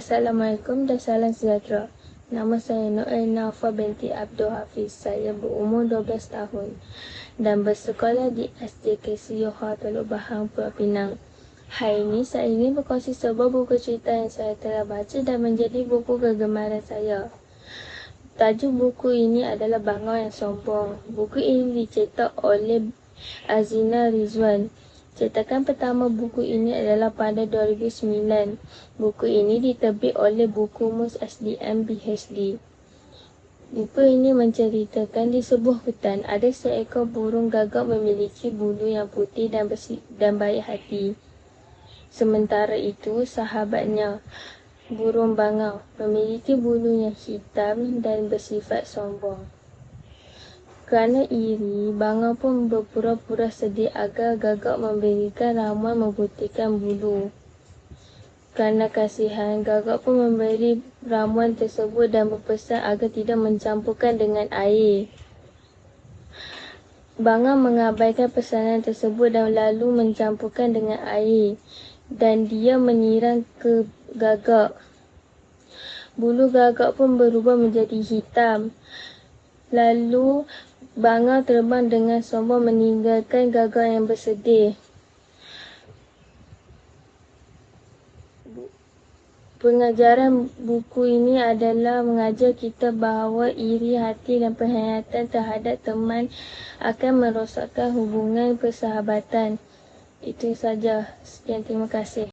Assalamualaikum dan salam sejahtera. Nama saya Noel Nafa binti Abdul Hafiz. Saya berumur 12 tahun dan bersekolah di SJKC Yoha Teluk Bahang, Pulau Pinang. Hari ini saya ingin berkongsi sebuah buku cerita yang saya telah baca dan menjadi buku kegemaran saya. Tajuk buku ini adalah Bangau yang Sombong. Buku ini dicetak oleh Azina Rizwan. Cetakan pertama buku ini adalah pada 2009. Buku ini diterbit oleh Buku Mus SDM BHD. Buku ini menceritakan di sebuah hutan ada seekor burung gagak memiliki bulu yang putih dan bersih dan baik hati. Sementara itu, sahabatnya burung bangau memiliki bulu yang hitam dan bersifat sombong. Kerana iri, Bangau pun berpura-pura sedih agar gagak memberikan ramuan memutihkan bulu. Kerana kasihan, gagak pun memberi ramuan tersebut dan berpesan agar tidak mencampurkan dengan air. Bangau mengabaikan pesanan tersebut dan lalu mencampurkan dengan air dan dia menyiram ke gagak. Bulu gagak pun berubah menjadi hitam. Lalu Bangau terbang dengan sombong meninggalkan gagak yang bersedih. Pengajaran buku ini adalah mengajar kita bahawa iri hati dan pengkhianatan terhadap teman akan merosakkan hubungan persahabatan. Itu saja. Sekian terima kasih.